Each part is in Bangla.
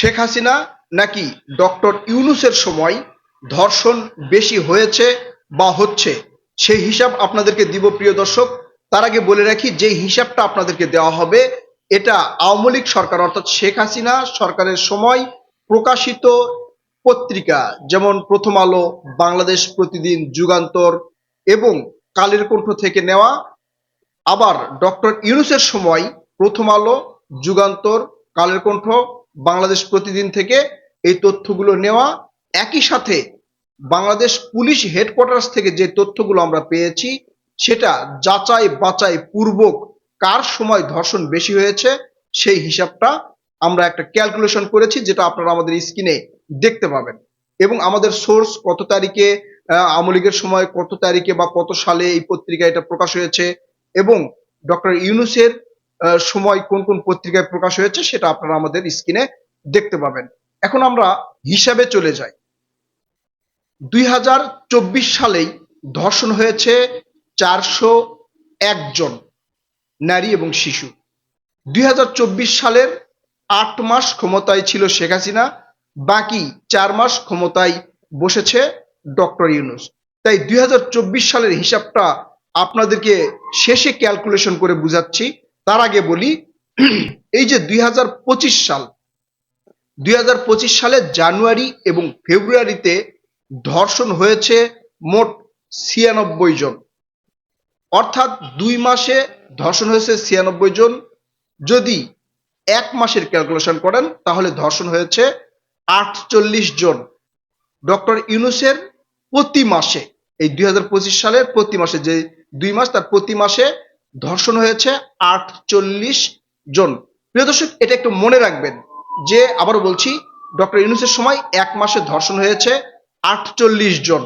শেখ হাসিনা নাকি ডক্টর ইউনুসের সময় ধর্ষণ বেশি হয়েছে বা হচ্ছে? সেই হিসাব আপনাদেরকে দিব, প্রিয় দর্শক। তার আগে বলে রাখি, যে হিসাবটা আপনাদেরকে দেওয়া হবে, এটা আওয়ামী লীগ সরকার, অর্থাৎ শেখ হাসিনা সরকারের সময় প্রকাশিত পত্রিকা, যেমন প্রথম আলো, বাংলাদেশ প্রতিদিন যুগান্তর এবং কালের কণ্ঠ থেকে নেওয়া। আবার ডক্টর ইউনুসের সময় প্রথম আলো, যুগান্তর, কালের কণ্ঠ বাংলাদেশ প্রতিদিন থেকে এই তথ্যগুলো নেওয়া। একই সাথে বাংলাদেশ পুলিশ হেডকোয়ার্টার্স থেকে যে তথ্যগুলো আমরা পেয়েছি, সেটা যাচাই বাচাই পূর্বক কার সময় ধর্ষণ বেশি হয়েছে, সেই হিসাবটা আমরা একটা ক্যালকুলেশন করেছি, যেটা আপনারা আমাদের স্ক্রিনে দেখতে পাবেন। এবং আমাদের সোর্স কত তারিখে আওয়ামী লীগের সময় কত তারিখে বা কত সালে এই পত্রিকা এটা প্রকাশ হয়েছে। এবং ডক্টর ইউনুসের সময় কোন কোন পত্রিকায় প্রকাশ হয়েছে সেটা আপনারা আমাদের স্ক্রিনে দেখতে পাবেন। এখন আমরা হিসাবে চলে যাই। দুই হাজার চব্বিশ সালেই ধর্ষণ হয়েছে চারশো একজন নারী এবং শিশু। দুই হাজার চব্বিশ সালের আট মাস ক্ষমতায় ছিল শেখ হাসিনা, বাকি চার মাস ক্ষমতায় বসেছে ডক্টর ইউনুস। তাই দুই হাজার চব্বিশ সালের হিসাবটা আপনাদেরকে শেষে ক্যালকুলেশন করে বুঝাচ্ছি। তার আগে বলি, এই যে দুই হাজার পঁচিশ সাল, দুই হাজার পঁচিশ সালের জানুয়ারি এবং ফেব্রুয়ারিতে ধর্ষণ হয়েছে মোট ছিয়ানব্বই জন। অর্থাৎ দুই মাসে ধর্ষণ হয়েছে ছিয়ানব্বই জন। যদি এক মাসের ক্যালকুলেশন করেন, তাহলে ধর্ষণ হয়েছে আটচল্লিশ জন। ডক্টর ইউনুসের প্রতি মাসে, এই দুই হাজার পঁচিশ সালের প্রতি মাসে যে দুই মাস, তার প্রতি মাসে ধর্ষণ হয়েছে আটচল্লিশ জন। প্রিয় দর্শক, এটা একটু মনে রাখবেন যে, আবারও বলছি, ডক্টর ইউনুসের সময় এক মাসে ধর্ষণ হয়েছে আটচল্লিশ জন।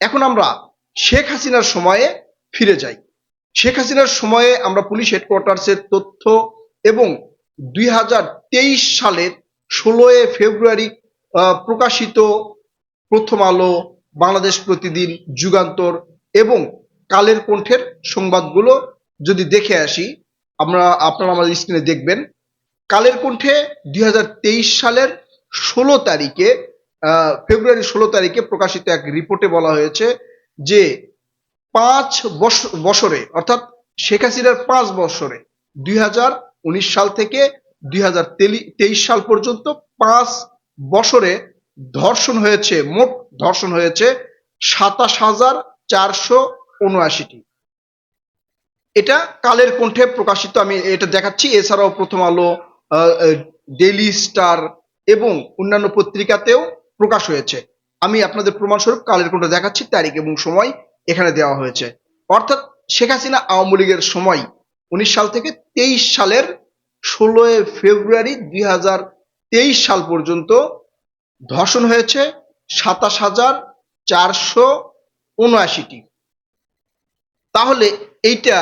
এখন আমরা শেখ হাসিনার সময়ে ফিরে যাই। শেখ হাসিনার সময়ে আমরা পুলিশ হেডকোয়ার্টার্সের তথ্য এবং দুই হাজার তেইশ সালের ষোলোই ফেব্রুয়ারি প্রকাশিত প্রথম আলো, বাংলাদেশ প্রতিদিন যুগান্তর এবং কালের কণ্ঠের সংবাদগুলো যদি দেখে আসি, আমরা আপনারা আমাদের স্ক্রিনে দেখবেন, কালের কণ্ঠে দুই হাজার তেইশ সালের ষোলো তারিখে ফেব্রুয়ারি ষোলো তারিখে প্রকাশিত এক রিপোর্টে বলা হয়েছে যে পাঁচ বছ- বছরে, অর্থাৎ শেখ হাসিনার পাঁচ বছরে, দুই হাজার উনিশ সাল থেকে দুই হাজার তেইশ সাল পর্যন্ত পাঁচ বছরে ধর্ষণ হয়েছে, মোট ধর্ষণ হয়েছে সাতাশ হাজার চারশো উনআশিটি। এটা কালের কণ্ঠে প্রকাশিত, আমি এটা দেখাচ্ছি। এছাড়াও প্রথম আলো ডেইলি স্টার এবং অন্যান্য পত্রিকাতেও প্রকাশ হয়েছে। আমি আপনাদের প্রমাণস্বরূপ কালের কণ্ঠ দেখাচ্ছি, তারিখ এবং সময় এখানে দেওয়া হয়েছে। অর্থাৎ শেখ হাসিনা আওয়ামী লীগের সময় উনিশ সাল থেকে তেইশ সালের ষোলোই ফেব্রুয়ারি দুই তেইশ সাল পর্যন্ত ধর্ষণ হয়েছে সাতাশ হাজার চারশো উনআশিটি। তাহলে এইটা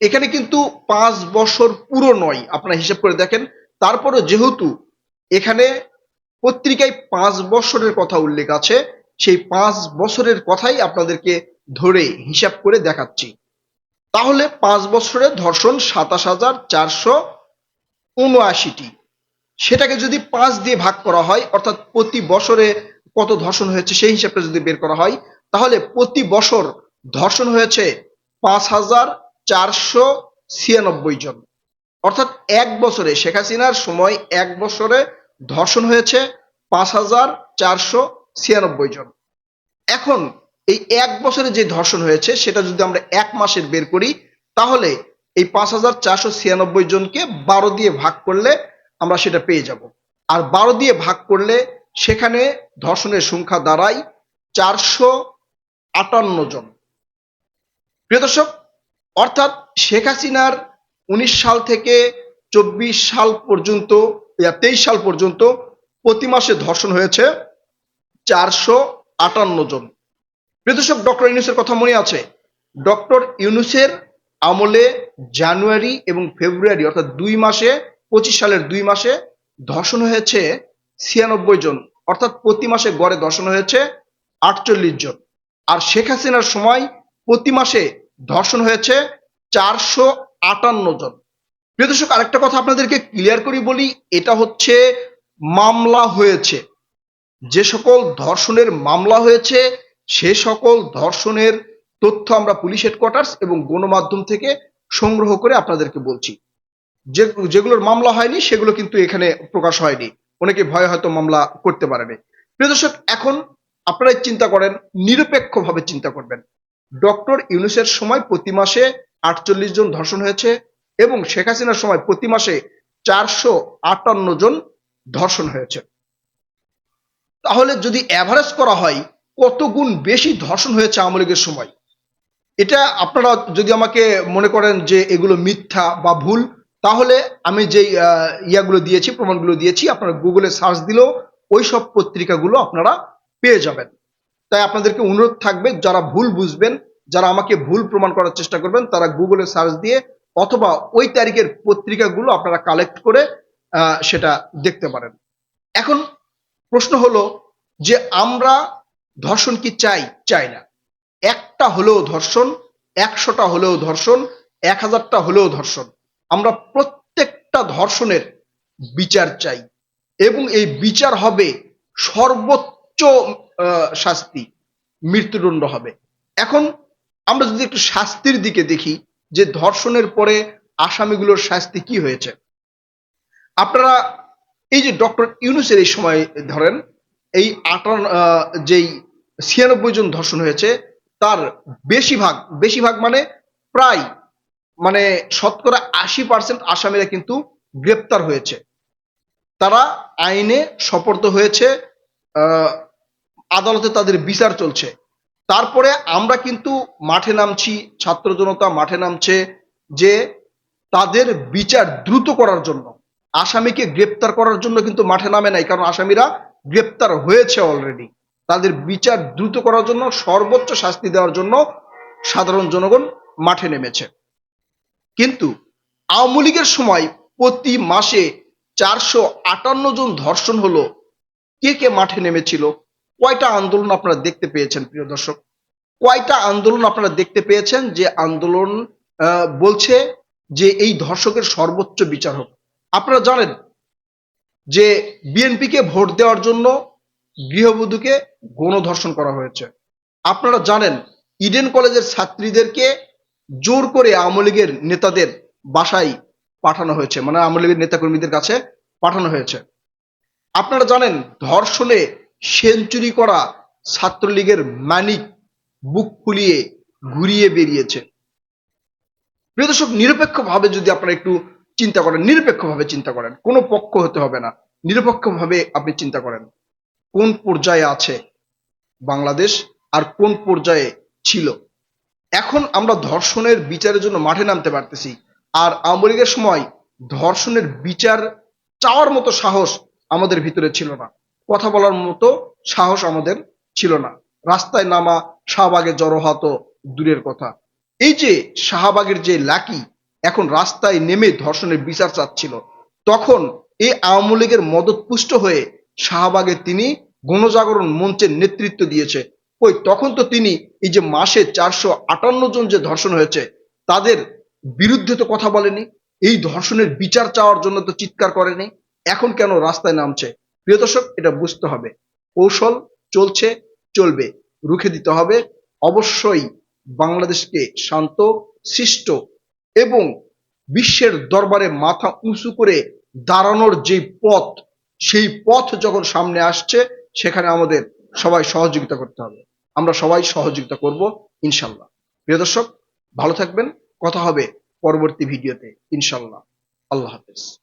এখানে কিন্তু পাঁচ বছর পুরো নয়, আপনারা হিসাব করে দেখেন। তারপরে যেহেতু এখানে পত্রিকায় পাঁচ বছরের কথা উল্লেখ আছে, সেই পাঁচ বছরের কথাই আপনাদেরকে ধরে হিসাব করে দেখাচ্ছি। তাহলে পাঁচ বছরে ধর্ষণ সাতাশ হাজার চারশো উনআশিটি। সেটাকে যদি পাঁচ দিয়ে ভাগ করা হয়, অর্থাৎ প্রতি বছরে কত ধর্ষণ হয়েছে সেই হিসাবটা যদি বের করা হয়, তাহলে প্রতি বছর ধর্ষণ হয়েছে পাঁচ হাজার চারশো ছিয়ানব্বই জন। অর্থাৎ এক বছরে শেখ হাসিনার সময় এক বছরে ধর্ষণ হয়েছে পাঁচ হাজার চারশো ছিয়ানব্বই জন। এখন এই এক বছরে যে ধর্ষণ হয়েছে, সেটা যদি আমরা এক মাসের বের করি, তাহলে এই পাঁচ হাজার চারশো ছিয়ানব্বই জনকে বারো দিয়ে ভাগ করলে আমরা সেটা পেয়ে যাব। আর বারো দিয়ে ভাগ করলে সেখানে ধর্ষণের সংখ্যা দাঁড়ায় চারশো আটান্ন জন। প্রিয় দর্শক, অর্থাৎ শেখ হাসিনার উনিশ সাল থেকে চব্বিশ সাল পর্যন্ত তেইশ সাল পর্যন্ত প্রতি মাসে ধর্ষণ হয়েছে চারশো আটান্ন জন। প্রিয় দর্শক, ডক্টর ইউনুসের কথা মনে আছে? ডক্টর ইউনুসের আমলে জানুয়ারি এবং ফেব্রুয়ারি, অর্থাৎ দুই মাসে, পঁচিশ সালের দুই মাসে ধর্ষণ হয়েছে ছিয়ানব্বই জন। অর্থাৎ প্রতি মাসে গড়ে ধর্ষণ হয়েছে আটচল্লিশ জন। আর শেখ হাসিনার সময় প্রতি মাসে ধর্ষণ হয়েছে চারশো আটান্ন জন। প্রিয় দর্শক, আরেকটা কথা আপনাদেরকে ক্লিয়ার করি বলি, এটা হচ্ছে মামলা হয়েছে। যে সকল ধর্ষণের মামলা হয়েছে, সে সকল ধর্ষণের তথ্য আমরা পুলিশ হেডকোয়ার্টার্স এবং গণমাধ্যম থেকে সংগ্রহ করে আপনাদেরকে বলছি। যে, যেগুলোর মামলা হয়নি, সেগুলো কিন্তু এখানে প্রকাশ হয়নি। অনেকে ভয় হয়তো মামলা করতে পারেনি। প্রিয় দর্শক, এখন আপনারাই চিন্তা করেন, নিরপেক্ষভাবে চিন্তা করবেন। ডক্টর ইউনুসের সময় প্রতি মাসে আটচল্লিশ জন ধর্ষণ হয়েছে এবং শেখ হাসিনার সময় প্রতি মাসে চারশো আটান্ন জন ধর্ষণ হয়েছে। তাহলে যদি অ্যাভারেজ করা হয় কত গুণ বেশি ধর্ষণ হয়েছে আওয়ামী লীগের সময়? এটা আপনারা যদি আমাকে মনে করেন যে এগুলো মিথ্যা বা ভুল তাহলে আমি আহ, ইয়াগুলো দিয়েছি প্রমাণগুলো দিয়েছি আপনারা গুগলে সার্চ দিলেও ওই সব পত্রিকাগুলো আপনারা পেয়ে যাবেন। তাই আপনাদেরকে অনুরোধ থাকবে, যারা ভুল বুঝবেন, যারা আমাকে ভুল প্রমাণ করার চেষ্টা করবেন, তারা গুগলে সার্চ দিয়ে অথবা ওই তারিখের পত্রিকাগুলো আপনারা কালেক্ট করে সেটা দেখতে পারেন। এখন প্রশ্ন হলো যে আমরা ধর্ষণ কি চাই? চাই না। একটা হলেও ধর্ষণ, একশোটা হলেও ধর্ষণ, এক হাজারটা হলেও ধর্ষণ। আমরা প্রত্যেকটা ধর্ষণের বিচার চাই। এবং এই বিচার হবে সর্বোচ্চ শাস্তি মৃত্যুদণ্ড হবে। এখন আমরা যদি একটু শাস্তির দিকে দেখি যে ধর্ষণের পরে আসামিগুলোর শাস্তি কি হয়েছে। আপনারা এই যে ডক্টর ইউনুসের এই সময় ধরেন এই আটান্ন আহ, যেই ছিয়ানব্বই জন ধর্ষণ হয়েছে তার বেশিরভাগ বেশিরভাগ মানে প্রায় মানে শতকরা আশি পার্সেন্ট আসামিরা কিন্তু গ্রেপ্তার হয়েছে। তারা আইনে সপর্দ হয়েছে আদালতে তাদের বিচার চলছে। তারপরে আমরা কিন্তু মাঠে নামছি, ছাত্র জনতা মাঠে নামছে যে তাদের বিচার দ্রুত করার জন্য, আসামিকে গ্রেপ্তার করার জন্য কিন্তু মাঠে নামে নাই, কারণ আসামিরা গ্রেপ্তার হয়েছে অলরেডি তাদের বিচার দ্রুত করার জন্য, সর্বোচ্চ শাস্তি দেওয়ার জন্য সাধারণ জনগণ মাঠে নেমেছে। কিন্তু আওয়ামী লীগের সময় প্রতি মাসে চারশো আটান্ন জন ধর্ষণ হলো। কে কে মাঠে নেমেছিল? কয়টা আন্দোলন আপনারা দেখতে পেয়েছেন, প্রিয় দর্শক? কয়টা আন্দোলন আপনারা দেখতে পেয়েছেন যে আন্দোলন বলছে যে এই ধর্ষকের সর্বোচ্চ বিচার হোক? আপনারা জানেন যে বিএনপিকে ভোট দেওয়ার জন্য গৃহবধূকে গণধর্ষণ করা হয়েছে। আপনারা জানেন ইডেন কলেজের ছাত্রীদেরকে জোর করে আওয়ামী লীগের নেতাদের বাসায় পাঠানো হয়েছে মানে আওয়ামী লীগের নেতাকর্মীদের কাছে পাঠানো হয়েছে। আপনারা জানেন ধর্ষণে সেঞ্চুরি করা ছাত্রলীগের মানিক বুক ফুলিয়ে ঘুরিয়ে বেরিয়েছে। প্রিয় দর্শক, নিরপেক্ষভাবে যদি আপনারা একটু চিন্তা করেন, নিরপেক্ষভাবে চিন্তা করেন, কোনো পক্ষ হতে হবে না। নিরপেক্ষভাবে আপনি চিন্তা করেন, কোন পর্যায়ে আছে বাংলাদেশ আর কোন পর্যায়ে ছিল? এখন আমরা ধর্ষণের বিচারের জন্য মাঠে নামতে পারতেছি, আর আওয়ামী লীগের সময় ধর্ষণের বিচার চাওয়ার মতো সাহস আমাদের ভিতরে ছিল না। কথা বলার মতো সাহস আমাদের ছিল না। রাস্তায় নামা শাহবাগে জড়ো হওয়া তো দূরের কথা। এই যে শাহবাগের যে লাকি এখন রাস্তায় নেমে ধর্ষণের বিচার চাচ্ছিল, তখন এই আওয়ামী লীগের মদত পুষ্ট হয়ে শাহবাগে তিনি গণজাগরণ মঞ্চের নেতৃত্ব দিয়েছে। ওই তখন তো তিনি এই যে মাসে চারশো আটান্ন জন যে ধর্ষণ হয়েছে, তাদের বিরুদ্ধে তো কথা বলেনি। এই ধর্ষণের বিচার চাওয়ার জন্য তো চিৎকার করেনি। এখন কেন রাস্তায় নামছে? প্রিয় দর্শক, এটা বুঝতে হবে। কৌশল চলছে, চলবে, রুখে দিতে হবে। অবশ্যই বাংলাদেশকে শান্ত, সৃষ্ট এবং বিশ্বের দরবারে মাথা উঁচু করে দাঁড়ানোর যে পথ, সেই পথ যখন সামনে আসছে, সেখানে আমাদের সবাই সহযোগিতা করতে হবে। আমরা সবাই সহযোগিতা করব, ইনশাল্লাহ। প্রিয় দর্শক, ভালো থাকবেন। কথা হবে পরবর্তী ভিডিওতে, ইনশাল্লাহ। আল্লাহ হাফেজ।